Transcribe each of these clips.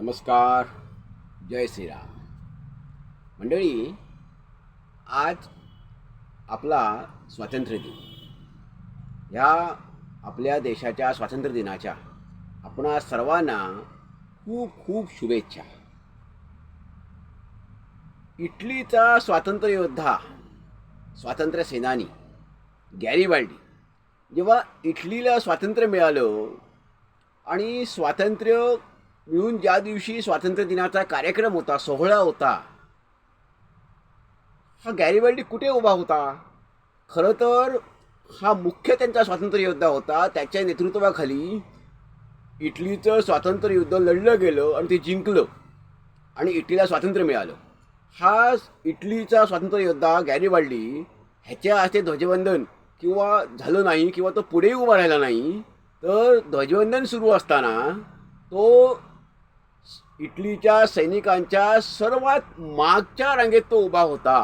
नमस्कार जय श्रीराम. मंडळी आज आपला स्वातंत्र्य दिन. ह्या आपल्या देशाच्या स्वातंत्र्य दिनाच्या आपणा सर्वांना खूप खूप शुभेच्छा. इटलीचा स्वातंत्र्य योद्धा स्वातंत्र्य सेनानी गॅरीबाल्डी जेव्हा इटलीला स्वातंत्र्य मिळालं आणि स्वातंत्र्य मिळून ज्या दिवशी स्वातंत्र्य दिनाचा कार्यक्रम होता सोहळा होता हा गॅरीबाल्डी कुठे उभा होता? खरं तर हा मुख्य त्यांचा स्वातंत्र्य योद्धा होता त्याच्या नेतृत्वाखाली इटलीचं स्वातंत्र्य युद्ध लढलं गेलं आणि ते जिंकलं आणि इटलीला स्वातंत्र्य मिळालं. हा इटलीचा स्वातंत्र्य योद्धा गॅरीबाल्डी ह्याच्या हस्ते ध्वजवंदन किंवा झालं नाही किंवा तो पुढेही उभा राहिला नाही तर ध्वजवंदन सुरू असताना तो इटलीच्या सैनिकांच्या सर्वात मागच्या रांगेत तो उभा होता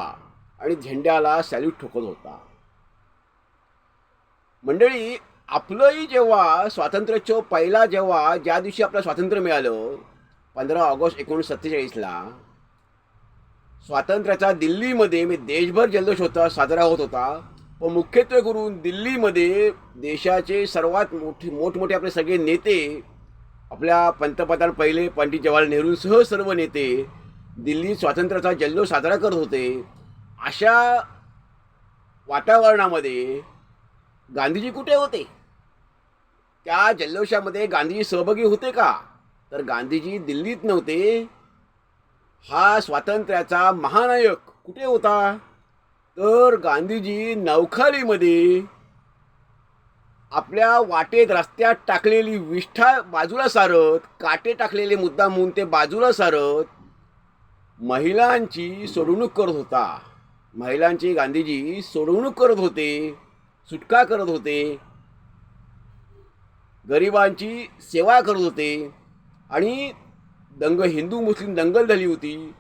आणि झेंड्याला सॅल्यूट ठोकत होता. मंडळी आपलंही जेव्हा स्वातंत्र्योत्सव पहिला जेव्हा ज्या दिवशी आपलं स्वातंत्र्य मिळालं पंधरा ऑगस्ट एकोणीसशे सत्तेचाळीसला स्वातंत्र्याचा दिल्लीमध्ये मी देशभर जल्लोष होता साजरा होत होता. पण मुख्यत्वे करून दिल्लीमध्ये देशाचे सर्वात मोठे मोठमोठे आपले सगळे नेते आपल्या पंतप्रधान पहिले पंडित जवाहरलाल नेहरूंसह सर्व नेते दिल्लीत स्वातंत्र्याचा जल्लोष साजरा करत होते. अशा वातावरणामध्ये गांधीजी कुठे होते? त्या जल्लोषामध्ये गांधीजी सहभागी होते का? तर गांधीजी दिल्लीत नव्हते. हा स्वातंत्र्याचा महानायक कुठे होता? तर गांधीजी नवखालीमध्ये आपल्या वाटेत रस्त्यात टाकलेली विष्ठा बाजूला सारत काटे टाकलेले मुद्दा म्हणून ते बाजूला सारत महिलांची सोडवणूक करत होता. महिलांची गांधीजी सोडवणूक करत होते सुटका करत होते गरिबांची सेवा करत होते आणि दंग हिंदू मुस्लिम दंगल झाली होती.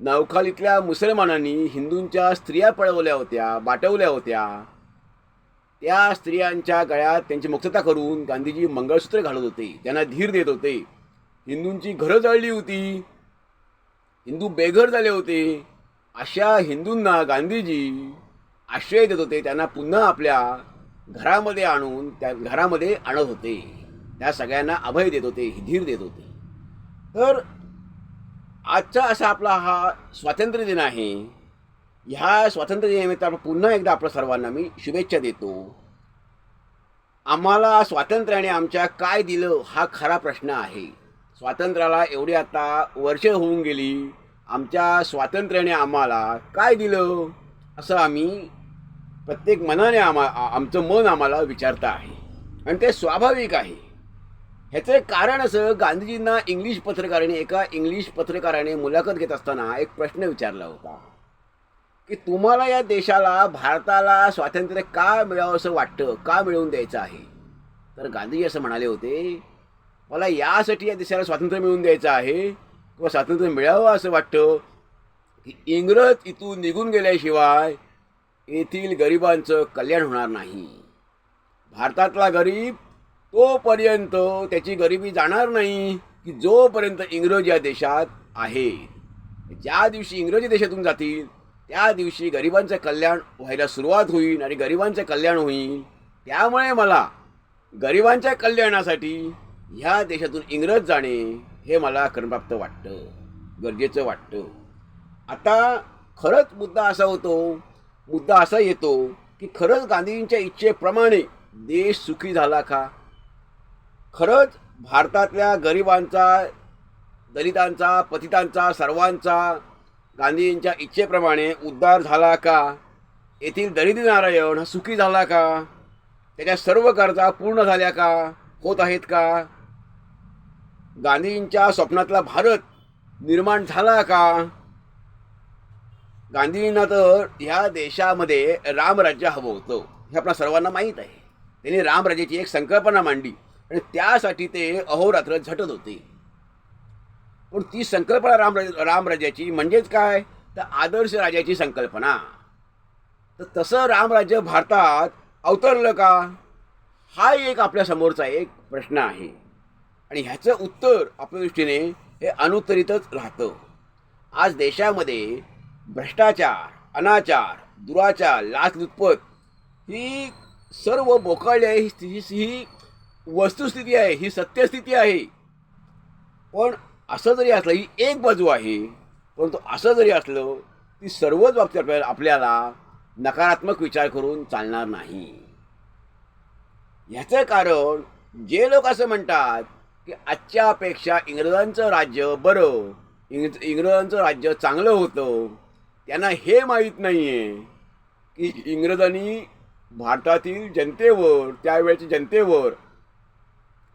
नवखालीतल्या मुसलमानांनी हिंदूंच्या स्त्रिया पळवल्या होत्या बाटवल्या होत्या. त्या स्त्रियांच्या गळ्यात त्यांची मुक्तता करून गांधीजी मंगळसूत्र घालत होते. त्यांना धीर देत होते. हिंदूंची घरं जळली होती. हिंदू बेघर झाले होते. अशा हिंदूंना गांधीजी आश्रय देत होते. त्यांना पुन्हा आपल्या घरामध्ये आणून त्या घरामध्ये आणत होते. त्या सगळ्यांना अभय देत होते धीर देत होते. तर आजचा असा आपला हा स्वातंत्र्य दिन आहे. ह्या स्वातंत्र्यनिमित्त आपण पुन्हा एकदा आपल्या सर्वांना मी शुभेच्छा देतो. आम्हाला स्वातंत्र्याने आमच्या काय दिलं हा खरा प्रश्न आहे. स्वातंत्र्याला एवढी आता वर्ष होऊन गेली. आमच्या स्वातंत्र्याने आम्हाला काय दिलं? असं आम्ही प्रत्येक मनाने आम्हा आमचं मन आम्हाला विचारतं आहे. आणि ते स्वाभाविक आहे. ह्याचं एक कारण असं गांधीजींना इंग्लिश पत्रकाराने एका इंग्लिश पत्रकाराने मुलाखत घेत असताना एक प्रश्न विचारला होता. की तुम्हाला या देशाला भारताला स्वातंत्र्य का मिळावं असं वाटतं का मिळवून द्यायचं आहे? तर गांधीजी असं म्हणाले होते मला यासाठी या देशाला स्वातंत्र्य मिळवून द्यायचं आहे किंवा स्वातंत्र्य मिळावं असं वाटतं की इंग्रज इथून निघून गेल्याशिवाय येथील गरिबांचं कल्याण होणार नाही. भारतातला गरीब तोपर्यंत त्याची गरिबी जाणार नाही की जोपर्यंत इंग्रज या देशात आहे ज्या दिवशी इंग्रजी देशातून जातील त्या दिवशी गरिबांचं कल्याण व्हायला सुरुवात होईल आणि गरिबांचं कल्याण होईल. त्यामुळे मला गरिबांच्या कल्याणासाठी ह्या देशातून इंग्रज जाणे हे मला कर्मप्राप्त वाटतं. गरजेचं वाटतं. आता खरंच मुद्दा असा होतो मुद्दा असा येतो की खरंच गांधीजींच्या इच्छेप्रमाणे देश सुखी झाला का? खरंच भारतातल्या गरिबांचा दलितांचा पतितांचा सर्वांचा गांधीजींच्या इच्छेप्रमाणे उद्धार झाला का? येथील दलित नारायण हा सुखी झाला का? त्याच्या सर्व गरजा पूर्ण झाल्या का? होत आहेत का? गांधीजींच्या स्वप्नातला भारत निर्माण झाला का? गांधीजींना तर ह्या देशामध्ये रामराज्य हवं होतं. हे आपल्या सर्वांना माहीत आहे. त्यांनी रामराज्याची एक संकल्पना मांडली. आणि त्यासाठी ते अहोरात्र झटत होते. पण ती संकल्पना राम रामराज्याची म्हणजेच काय? तर आदर्श राजाची संकल्पना. तर तसं रामराज्य भारतात अवतरलं का? हा एक आपल्यासमोरचा एक प्रश्न आहे. आणि ह्याचं उत्तर आपल्या दृष्टीने हे अनुत्तरितच राहतं. आज देशामध्ये भ्रष्टाचार अनाचार दुराचार लाचलुचपत ही सर्व बोकाळली आहे ही स्थिती ही वस्तुस्थिती आहे ही सत्यस्थिती आहे. पण असं जरी असलं ही एक बाजू आहे परंतु असं जरी असलं ती सर्वच बाबतीत आपल्याला आपल्याला नकारात्मक विचार करून चालणार नाही. ह्याचं कारण जे लोक असं म्हणतात की आजच्यापेक्षा इंग्रजांचं राज्य बरं इंग्रज इंग्रजांचं राज्य चांगलं होतं त्यांना हे माहीत नाही आहे की इंग्रजांनी भारतातील जनतेवर त्यावेळेच्या जनतेवर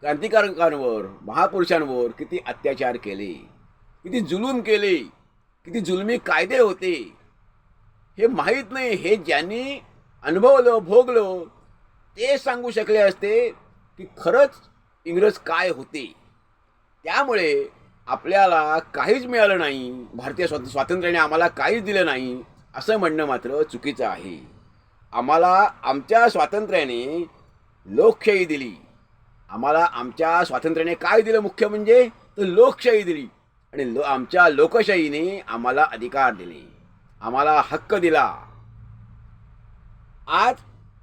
क्रांतिकारकांवर महापुरुषांवर किती अत्याचार केले किती जुलूम केले किती जुलमी कायदे होते हे माहीत नाही. हे ज्यांनी अनुभवलं भोगलं ते सांगू शकले असते की खरंच इंग्रज काय होते. त्यामुळे आपल्याला काहीच मिळालं नाही. भारतीय स्वात स्वातंत्र्याने आम्हाला काहीच दिलं नाही असं म्हणणं मात्र चुकीचं आहे. आम्हाला आमच्या स्वातंत्र्याने लोकशाही दिली. आम्हाला आमच्या स्वातंत्र्याने काय दिलं मुख्य म्हणजे? तर लोकशाही दिली. आणि लो आमच्या लोकशाहीने आम्हाला अधिकार दिले. आम्हाला हक्क दिला. आज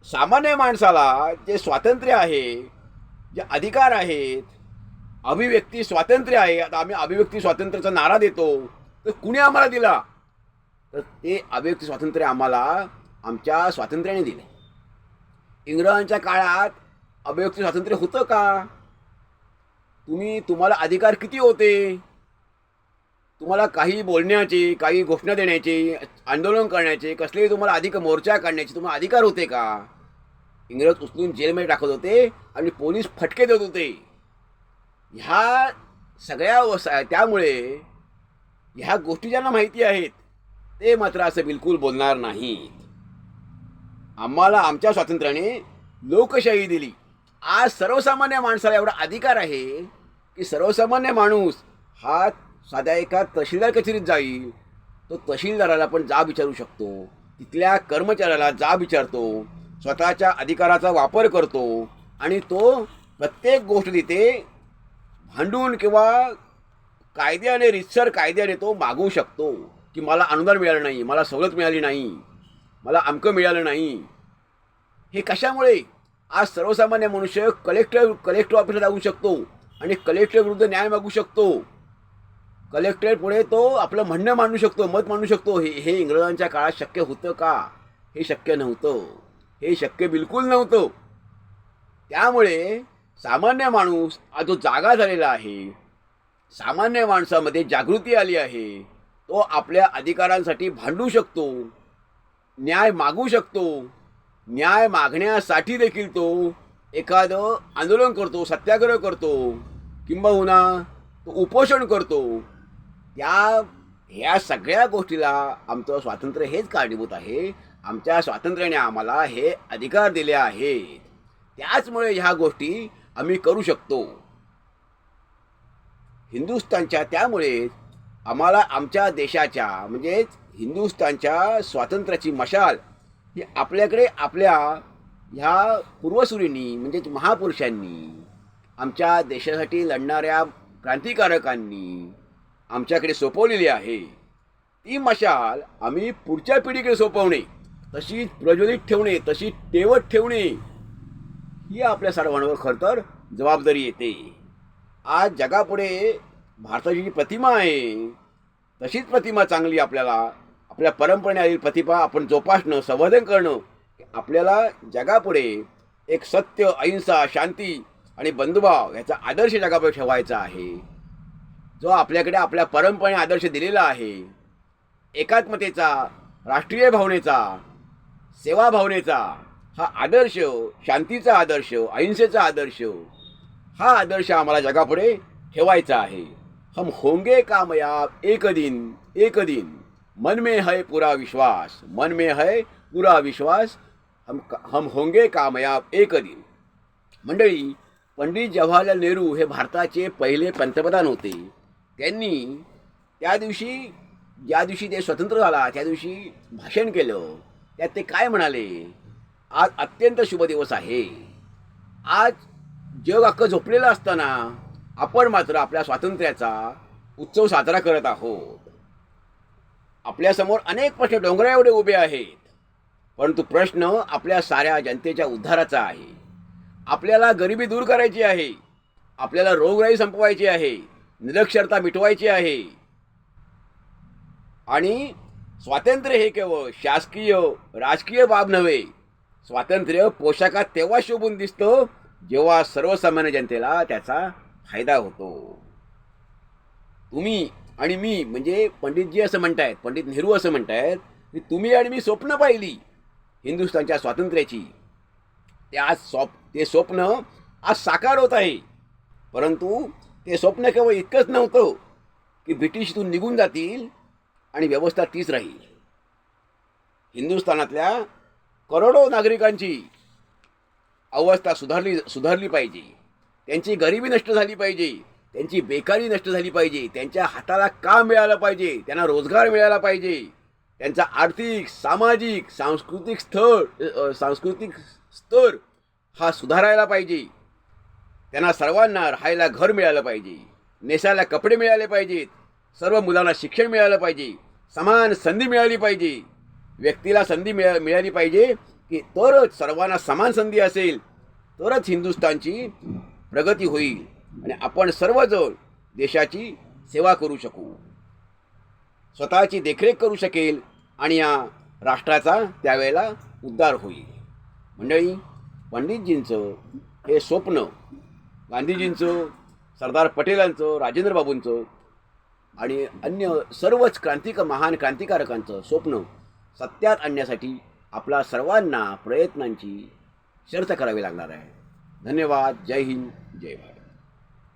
सामान्य माणसाला जे स्वातंत्र्य आहे जे अधिकार आहेत अभिव्यक्ती स्वातंत्र्य आहे आता आम्ही अभिव्यक्ती स्वातंत्र्याचा नारा देतो तर कुणी आम्हाला दिला? तर ते अभिव्यक्ती स्वातंत्र्य आम्हाला आमच्या स्वातंत्र्याने दिले. इंग्रजांच्या काळात अभिव्यक्ती स्वातंत्र्य होतं का? तुम्ही तुम्हाला अधिकार किती होते? तुम्हाला काही बोलण्याचे काही घोषणा देण्याचे आंदोलन करण्याचे कसलेही तुम्हाला अधिक मोर्चा काढण्याचे तुम्हाला अधिकार होते का? इंग्रज उचलून जेलमध्ये टाकत होते आणि पोलीस फटके देत होते. ह्या सगळ्या वस त्यामुळे ह्या गोष्टी ज्यांना माहिती आहेत ते मात्र असं बिलकुल बोलणार नाहीत. आम्हाला आमच्या स्वातंत्र्याने लोकशाही दिली. आज सर्वसामान्य माणसाला एवढा अधिकार आहे की सर्वसामान्य माणूस हा साध्या एका तहसीलदार कचेरीत जाईल. तो तहसीलदाराला पण जाब विचारू शकतो. तिथल्या कर्मचाऱ्याला जाब विचारतो. स्वतःच्या अधिकाराचा वापर करतो. आणि तो प्रत्येक गोष्ट तिथे भांडून किंवा कायद्याने रितसर कायद्याने तो मागवू शकतो की मला अनुदान मिळालं नाही मला सवलत मिळाली नाही मला अमकं मिळालं नाही. हे कशामुळे? आज सर्वसामान्य मनुष्य कलेक्टर कलेक्टर ऑफिसला जाऊ शकतो आणि कलेक्टर विरुद्ध न्याय मागू शकतो. कलेक्टर पुढे तो आपलं म्हणणं मांडू शकतो मत मांडू शकतो हे हे इंग्रजांच्या काळात शक्य होतं का? हे शक्य नव्हतं. हे शक्य बिलकुल नव्हतं. त्यामुळे सामान्य माणूस आज जो जागा झालेला आहे. सामान्य माणसामध्ये जागृती आली आहे. तो आपल्या अधिकारांसाठी भांडू शकतो न्याय मागू शकतो. न्याय मागण्यासाठी देखील तो एखादं आंदोलन करतो सत्याग्रह करतो किंबहुना तो उपोषण करतो. त्या ह्या सगळ्या गोष्टीला आमचं स्वातंत्र्य हेच कारणीभूत आहे. आमच्या स्वातंत्र्याने आम्हाला हे अधिकार दिले आहेत. त्याचमुळे ह्या गोष्टी आम्ही करू शकतो. हिंदुस्थानच्या त्यामुळे आम्हाला आमच्या देशाच्या म्हणजेच हिंदुस्थानच्या स्वातंत्र्याची मशाल की आपल्याकडे आपल्या ह्या पूर्वसुरींनी म्हणजेच महापुरुषांनी आमच्या देशासाठी लढणाऱ्या क्रांतिकारकांनी आमच्याकडे सोपवलेली आहे. ती मशाल आम्ही पुढच्या पिढीकडे सोपवणे तशी प्रज्वलित ठेवणे तशी टेवत ठेवणे ही आपल्या सर्वांवर खरं तर जबाबदारी येते. आज जगापुढे भारताची जी प्रतिमा आहे तशीच प्रतिमा चांगली आपल्याला आपल्या परंपरेने आलेली प्रतिभा आपण जोपासणं संवर्धन करणं आपल्याला जगापुढे एक सत्य अहिंसा शांती आणि बंधुभाव याचा आदर्श जगापुढे ठेवायचा आहे. जो आपल्याकडे आपल्या परंपरेने आदर्श दिलेला आहे एकात्मतेचा राष्ट्रीय भावनेचा सेवा भावनेचा हा आदर्श शांतीचा आदर्श अहिंसेचा आदर्श हा आदर्श आम्हाला जगापुढे ठेवायचा आहे. हम होंगे कामयाब एक दिन एक दिन. मन में है पूरा विश्वास मन में है पूरा विश्वास। हम हम होंगे कामयाब एक दिन। मंडळी पंडित जवाहरलाल नेहरू हे भारताचे पहिले पंतप्रधान होते. त्यांनी त्या दिवशी ज्या दिवशी ते स्वतंत्र झाला त्या दिवशी भाषण केलं. त्यात ते काय म्हणाले? आज अत्यंत शुभ दिवस आहे. आज जग अख्खं झोपलेलं असताना आपण मात्र आपल्या स्वातंत्र्याचा उत्सव साजरा करत आहोत. आपल्यासमोर अनेक प्रश्न डोंगरा एवढे उभे आहेत. परंतु प्रश्न आपल्या साऱ्या जनतेच्या उद्धाराचा आहे. आपल्याला गरिबी दूर करायची आहे. आपल्याला रोगराई संपवायची आहे. निरक्षरता मिटवायची आहे. आणि स्वातंत्र्य हे केवळ शासकीय राजकीय बाब नव्हे. स्वातंत्र्य पोशाखात तेव्हा शोभून दिसतं जेव्हा सर्वसामान्य जनतेला त्याचा फायदा होतो. तुम्ही आणि मी म्हणजे पंडितजी असं म्हणतायत पंडित नेहरू असं म्हणतायत की तुम्ही आणि मी स्वप्न पाहिली हिंदुस्थानच्या स्वातंत्र्याची. ते आज स्वप ते स्वप्न आज साकार होत आहे. परंतु ते स्वप्न केवळ इतकंच नव्हतं की ब्रिटिश इथून निघून जातील आणि व्यवस्था तीच राहील. हिंदुस्थानातल्या करोडो नागरिकांची अवस्था सुधारली सुधारली पाहिजे. त्यांची गरिबी नष्ट झाली पाहिजे. त्यांची बेकारी नष्ट झाली पाहिजे. त्यांच्या हाताला काम मिळालं पाहिजे. त्यांना रोजगार मिळाला पाहिजे. त्यांचा आर्थिक सामाजिक सांस्कृतिक स्थळ सांस्कृतिक स्तर हा सुधारायला पाहिजे. त्यांना सर्वांना राहायला घर मिळालं पाहिजे. नेसायला कपडे मिळाले पाहिजेत. सर्व मुलांना शिक्षण मिळालं पाहिजे. समान संधी मिळाली पाहिजे. व्यक्तीला संधी मिळा मिळाली पाहिजे की तरच सर्वांना समान संधी असेल तरच हिंदुस्थानची प्रगती होईल. आणि आपण सर्वजण देशाची सेवा करू शकू. स्वतःची देखरेख करू शकेल आणि या राष्ट्राचा त्यावेळेला उद्धार होईल. मंडळी पंडितजींचं हे स्वप्न गांधीजींचं सरदार पटेलांचं राजेंद्र बाबूंचं आणि अन्य सर्वच क्रांतिक महान क्रांतिकारकांचं स्वप्न सत्यात आणण्यासाठी आपला सर्वांना प्रयत्नांची शर्त करावी लागणार आहे. धन्यवाद. जय हिंद. जय भारत.